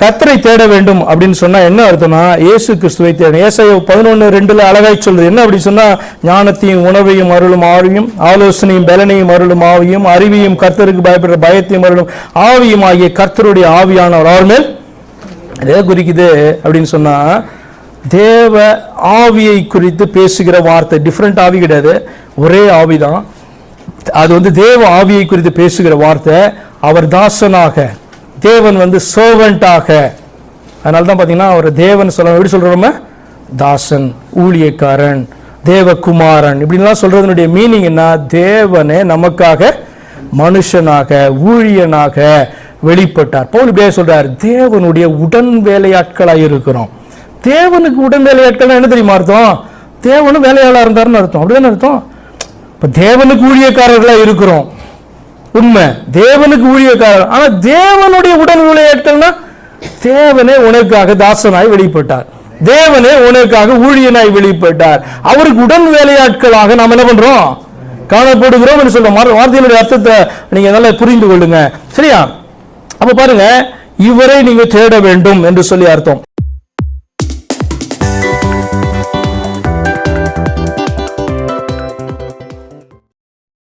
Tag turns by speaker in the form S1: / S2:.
S1: கத்தரை தேட வேண்டும் அப்படின்னு சொன்னா என்ன அர்த்தம்னா இயேசு கிறிஸ்துவை தேடும் ஏசாய பதினொன்று ரெண்டுல அழகாய் சொல்றது. என்ன அப்படி சொன்னா ஞானத்தையும் உணவையும் அருளும் ஆவியும் ஆலோசனையும் பலனையும் அருளும் ஆவியும் அறிவியும் கர்த்தருக்கு பயப்படுற பயத்தையும் அருளும் ஆவியும் ஆகிய கர்த்தருடைய ஆவியானவர். அவர் மேல் எதை குறிக்குது அப்படின்னு சொன்னா தேவ ஆவியை குறித்து பேசுகிற வார்த்தை. டிஃப்ரெண்ட் ஆவி கிடையாது. ஒரே ஆவிதான். அது வந்து தேவ ஆவியை குறித்து பேசுகிற வார்த்தை. அவர் தாசனாக தேவன் வந்து சோவன்ட்டாக அதனால தான் பார்த்தீங்கன்னா அவர் தேவன் சொல்ல எப்படி சொல்கிறோம் தாசன் ஊழியக்காரன் தேவகுமாரன் இப்படின்லாம் சொல்கிறதுனுடைய மீனிங் என்ன? தேவனே நமக்காக மனுஷனாக ஊழியனாக வெளிப்பட்டார். பவுல் இப்படியே சொல்றார் தேவனுடைய உடன் வேலையாட்களாக இருக்கிறோம். தேவனுக்கு உடன் வேலையாட்கள் என்ன தெரியுமா அர்த்தம்? தேவனும் வேலையாளா இருந்தாருன்னு அர்த்தம். அப்படிதானே அர்த்தம்? இப்போ தேவனுக்கு ஊழியக்காரர்களாக இருக்கிறோம். உண்மை. தேவனுக்கு ஊழியக்காரர். ஆனால் தேவனுடைய உடன் ஊழியர்கள்னா தேவனே உனக்காக தாசனாய் வெளிப்பட்டார். தேவனே உனக்காக ஊழியனாய் வெளிப்பட்டார். அவருக்கு உடன் வேலையாட்களாக நாம் என்ன பண்றோம்? காணப்படுகிறோம் என்று சொல்றோம் வார்த்தையினுடைய அர்த்தத்தை நீங்க நல்லா புரிந்து கொள்ளுங்க. சரியா? அப்ப பாருங்க இவரை நீங்க தேட வேண்டும் என்று சொல்லி அர்த்தம்.